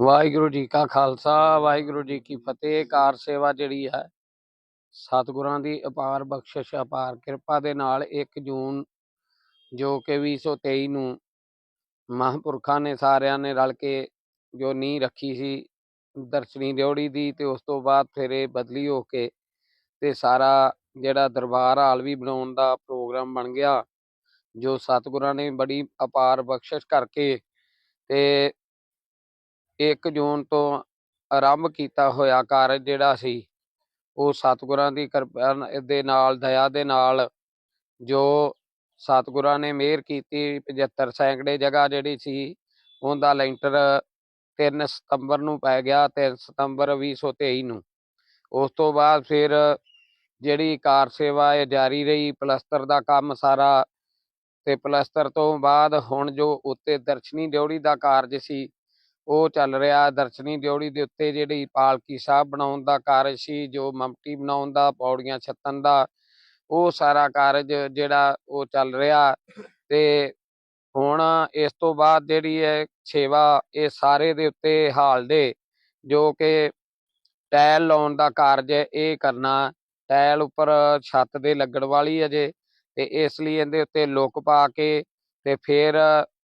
ਵਾਹਿਗੁਰੂ ਜੀ ਕਾ ਖਾਲਸਾ, ਵਾਹਿਗੁਰੂ ਜੀ ਕੀ ਫਤਿਹ। ਕਾਰ ਸੇਵਾ ਜਿਹੜੀ ਹੈ, ਸਤਿਗੁਰਾਂ ਦੀ ਅਪਾਰ ਬਖਸ਼ਿਸ਼, ਅਪਾਰ ਕਿਰਪਾ ਦੇ ਨਾਲ 1 ਜੂਨ ਜੋ ਕਿ 2023 ਨੂੰ ਮਹਾਂਪੁਰਖਾਂ ਨੇ ਸਾਰਿਆਂ ਨੇ ਰਲ ਕੇ ਜੋ ਨੀਂਹ ਰੱਖੀ ਸੀ ਦਰਸ਼ਨੀ ਦਿਉੜੀ ਦੀ ਤੇ ਉਸ ਤੋਂ ਬਾਅਦ ਫਿਰ ਇਹ ਬਦਲੀ ਹੋ ਕੇ ਤੇ ਸਾਰਾ ਜਿਹੜਾ ਦਰਬਾਰ ਹਾਲ ਵੀ ਬਣਾਉਣ ਦਾ ਪ੍ਰੋਗਰਾਮ ਬਣ ਗਿਆ, ਜੋ ਸਤਿਗੁਰਾਂ ਨੇ ਬੜੀ ਅਪਾਰ ਬਖਸ਼ਿਸ਼ ਕਰਕੇ ਤੇ 1 ਜੂਨ ਤੋਂ ਆਰੰਭ ਕੀਤਾ ਹੋਇਆ ਕਾਰਜ ਜਿਹੜਾ ਸੀ, ਉਹ ਸਤਿਗੁਰਾਂ ਦੀ ਕਿਰਪਾ ਦੇ ਨਾਲ, ਦਇਆ ਦੇ ਨਾਲ ਜੋ ਸਤਿਗੁਰਾਂ ਨੇ ਮਿਹਰ ਕੀਤੀ 75 ਸੈਂਕੜੇ ਜਗ੍ਹਾ ਜਿਹੜੀ ਸੀ, ਉਹਦਾ ਲੈਂਟਰ 3 ਸਤੰਬਰ ਨੂੰ ਪੈ ਗਿਆ 3 ਸਤੰਬਰ 2023 ਨੂੰ। ਉਸ ਤੋਂ ਬਾਅਦ ਫਿਰ ਜਿਹੜੀ ਕਾਰ ਸੇਵਾ ਇਹ ਜਾਰੀ ਰਹੀ, ਪਲਸਤਰ ਦਾ ਕੰਮ ਸਾਰਾ ਤੇ ਪਲਸਤਰ ਤੋਂ ਬਾਅਦ ਹੁਣ ਜੋ ਉੱਤੇ ਦਰਸ਼ਨੀ ਦਿਉੜੀ ਦਾ ਕਾਰਜ ਸੀ ਉਹ ਚੱਲ ਰਿਹਾ ਦਰਸ਼ਨੀ ਦਿਉੜੀ ਦੇ ਉੱਤੇ ਜਿਹੜੀ ਪਾਲਕੀ ਸਾਹਿਬ ਬਣਾਉਣ ਦਾ ਕਾਰਜ ਸੀ, ਜੋ ਮਮਟੀ ਬਣਾਉਣ ਦਾ, ਪੌੜੀਆਂ ਛੱਤਣ ਦਾ, ਉਹ ਸਾਰਾ ਕਾਰਜ ਜਿਹੜਾ ਉਹ ਚੱਲ ਰਿਹਾ ਤੇ ਹੁਣ ਇਸ ਤੋਂ ਬਾਅਦ ਜਿਹੜੀ ਹੈ ਸੇਵਾ ਇਹ ਸਾਰੇ ਦੇ ਉੱਤੇ ਹਾਲ ਦੇ, ਜੋ ਕਿ ਟਾਇਲ ਲਾਉਣ ਦਾ ਕਾਰਜ ਹੈ, ਇਹ ਕਰਨਾ। ਟਾਇਲ ਉੱਪਰ ਛੱਤ ਦੇ ਲੱਗਣ ਵਾਲੀ ਅਜੇ ਤੇ ਇਸ ਲਈ ਇਹਦੇ ਉੱਤੇ ਲੁੱਕ ਪਾ ਕੇ ਤੇ ਫਿਰ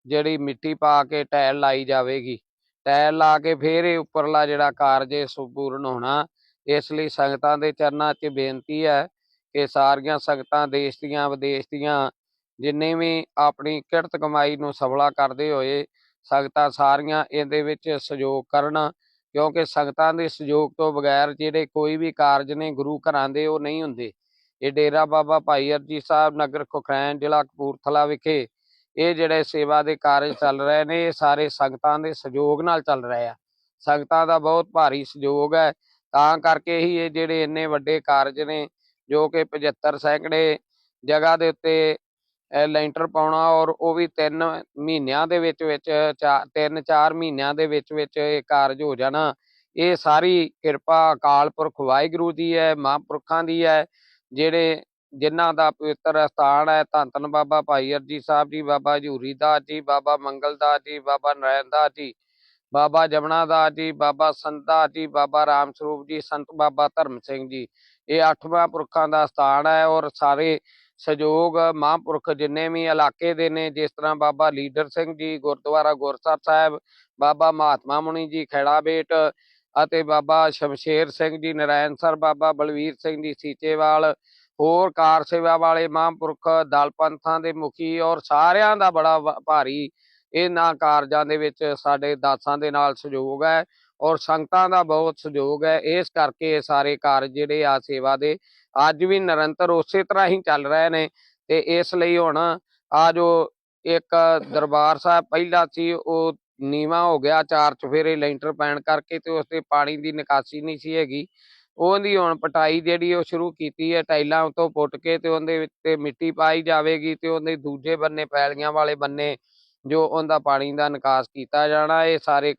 ਜਿਹੜੀ ਮਿੱਟੀ ਪਾ ਕੇ ਟਾਇਲ ਲਾਈ ਜਾਵੇਗੀ। ਟਾਇਲ ਲਾ ਕੇ ਫਿਰ ਇਹ ਉੱਪਰਲਾ ਜਿਹੜਾ ਕਾਰਜ ਹੈ ਸੰਪੂਰਨ ਹੋਣਾ। ਇਸ ਲਈ ਸੰਗਤਾਂ ਦੇ ਚਰਨਾਂ 'ਚ ਬੇਨਤੀ ਹੈ ਕਿ ਸਾਰੀਆਂ ਸੰਗਤਾਂ ਦੇਸ਼ ਦੀਆਂ, ਵਿਦੇਸ਼ ਦੀਆਂ ਜਿੰਨੇ ਵੀ ਆਪਣੀ ਕਿਰਤ ਕਮਾਈ ਨੂੰ ਸਫਲਾ ਕਰਦੇ ਹੋਏ ਸੰਗਤਾਂ ਸਾਰੀਆਂ ਇਹਦੇ ਵਿੱਚ ਸਹਿਯੋਗ ਕਰਨ, ਕਿਉਂਕਿ ਸੰਗਤਾਂ ਦੇ ਸਹਿਯੋਗ ਤੋਂ ਬਗੈਰ ਜਿਹੜੇ ਕੋਈ ਵੀ ਕਾਰਜ ਨੇ ਗੁਰੂ ਘਰਾਂ ਦੇ ਉਹ ਨਹੀਂ ਹੁੰਦੇ। ਇਹ ਡੇਰਾ ਬਾਬਾ ਭਾਈ ਅਰਜੀ ਸਾਹਿਬ ਨਗਰ ਖੁਖਰੈਣ, ਜ਼ਿਲ੍ਹਾ ਕਪੂਰਥਲਾ ਵਿਖੇ ਇਹ ਜਿਹੜੇ ਸੇਵਾ ਦੇ ਕਾਰਜ ਚੱਲ ਰਹੇ ਨੇ, ਇਹ ਸਾਰੇ ਸੰਗਤਾਂ ਦੇ ਸਹਿਯੋਗ ਨਾਲ ਚੱਲ ਰਹੇ ਆ। ਸੰਗਤਾਂ ਦਾ ਬਹੁਤ ਭਾਰੀ ਸਹਿਯੋਗ ਹੈ। ਤਾਂ ਕਰਕੇ ਹੀ ਇਹ ਜਿਹੜੇ ਇੰਨੇ ਵੱਡੇ ਕਾਰਜ ਨੇ, ਜੋ ਕਿ 75 ਸੈਂਕੜੇ ਜਗ੍ਹਾ ਦੇ ਉੱਤੇ ਲੈਂਟਰ ਪਾਉਣਾ ਔਰ ਉਹ ਵੀ 3 ਮਹੀਨਿਆਂ ਦੇ ਵਿੱਚ ਵਿੱਚ 3-4 ਮਹੀਨਿਆਂ ਦੇ ਵਿੱਚ ਵਿੱਚ ਇਹ ਕਾਰਜ ਹੋ ਜਾਣਾ। ਇਹ ਸਾਰੀ ਕਿਰਪਾ ਅਕਾਲ ਪੁਰਖ ਵਾਹਿਗੁਰੂ ਦੀ ਹੈ, ਮਹਾਂਪੁਰਖਾਂ ਦੀ ਹੈ, ਜਿਹੜੇ ਜਿਨ੍ਹਾਂ ਦਾ ਪਵਿੱਤਰ ਸਥਾਨ ਹੈ, ਧੰਨ ਧੰਨ ਬਾਬਾ ਭਾਈ ਅਰਜੀ ਸਾਹਿਬ ਜੀ, ਬਾਬਾ ਹਜ਼ੂਰੀ ਦਾਸ ਜੀ, ਬਾਬਾ ਮੰਗਲ ਦਾਸ ਜੀ, ਬਾਬਾ ਨਰੈਣ ਦਾਸ ਜੀ, ਬਾਬਾ ਜਮਨਾ ਦਾਸ ਜੀ, ਬਾਬਾ ਸੰਤ ਦਾਸ ਜੀ, ਬਾਬਾ ਰਾਮ ਸਰੂਪ ਜੀ, ਸੰਤ ਬਾਬਾ ਧਰਮ ਸਿੰਘ ਜੀ। ਇਹ ਅੱਠਵਾਂ ਪੁਰਖਾਂ ਦਾ ਸਥਾਨ ਹੈ ਔਰ ਸਾਰੇ ਸਹਿਯੋਗ ਮਹਾਂਪੁਰਖ ਜਿੰਨੇ ਵੀ ਇਲਾਕੇ ਦੇ ਨੇ, ਜਿਸ ਤਰ੍ਹਾਂ ਬਾਬਾ ਲੀਡਰ ਸਿੰਘ ਜੀ, ਗੁਰਦੁਆਰਾ ਗੁਰਸਰ ਸਾਹਿਬ, ਬਾਬਾ ਮਹਾਤਮਾ ਮੁਨੀ ਜੀ ਖੈੜਾ ਬੇਟ ਅਤੇ ਬਾਬਾ ਸ਼ਮਸ਼ੇਰ ਸਿੰਘ ਜੀ ਨਰਾਇਣਸਰ ਬਾਬਾ ਬਲਵੀਰ ਸਿੰਘ ਜੀ, ਸੀਚੇਵਾਲ ਹੋਰ ਕਾਰ ਸੇਵਾ ਵਾਲੇ, ਮਹਾਂਪੁਰਖ ਦਲ ਪੰਥਾਂ ਦੇ ਮੁਖੀ ਔਰ ਸਾਰਿਆਂ ਦਾ ਬੜਾ ਵ- ਭਾਰੀ ਇਹਨਾਂ ਕਾਰਜਾਂ ਦੇ ਵਿੱਚ ਸਾਡੇ ਦਾਸਾਂ ਦੇ ਨਾਲ ਸਹਿਯੋਗ ਹੈ ਔਰ ਸੰਗਤਾਂ ਦਾ ਬਹੁਤ ਸਹਿਯੋਗ ਹੈ। ਇਸ ਕਰਕੇ ਇਹ ਸਾਰੇ ਕਾਰਜ ਜਿਹੜੇ ਆ ਸੇਵਾ ਦੇ ਅੱਜ ਵੀ ਨਿਰੰਤਰ ਉਸੇ ਤਰ੍ਹਾਂ ਹੀ ਚੱਲ ਰਹੇ ਨੇ ਤੇ ਇਸ ਲਈ ਹੁਣ ਆ ਜੋ ਇੱਕ ਦਰਬਾਰ ਸਾਹਿਬ ਪਹਿਲਾ ਸੀ, ਉਹ ਨੀਵਾ ਹੋ ਗਿਆ। ਚਾਰ ਚਫੇਰੇ ਲੈਂਟਰ ਪੈਣ ਕਰਕੇ ਤੇ ਉਸ ਤੇ ਪਾਣੀ ਦੀ ਨਿਕਾਸੀ ਨਹੀਂ ਸੀ ਹੈਗੀ। ਉਹਦੀ ਹੁਣ ਪਟਾਈ ਜਿਹੜੀ ਉਹ ਸ਼ੁਰੂ ਕੀਤੀ ਹੈ, ਟਾਈਲਾਂ ਉਤੋਂ ਪੁੱਟ ਕੇ ਤੇ ਉਹਦੇ ਵਿੱਚ ਤੇ ਮਿੱਟੀ ਪਾਈ ਜਾਵੇਗੀ ਤੇ ਉਹਦੇ ਦੂਜੇ ਬੰਨੇ ਪੈਲੀਆਂ ਵਾਲੇ ਬੰਨੇ ਜੋ ਉਹਦਾ ਪਾਣੀ ਦਾ ਨਿਕਾਸ ਕੀਤਾ ਜਾਣਾ, ਇਹ ਸਾਰੇ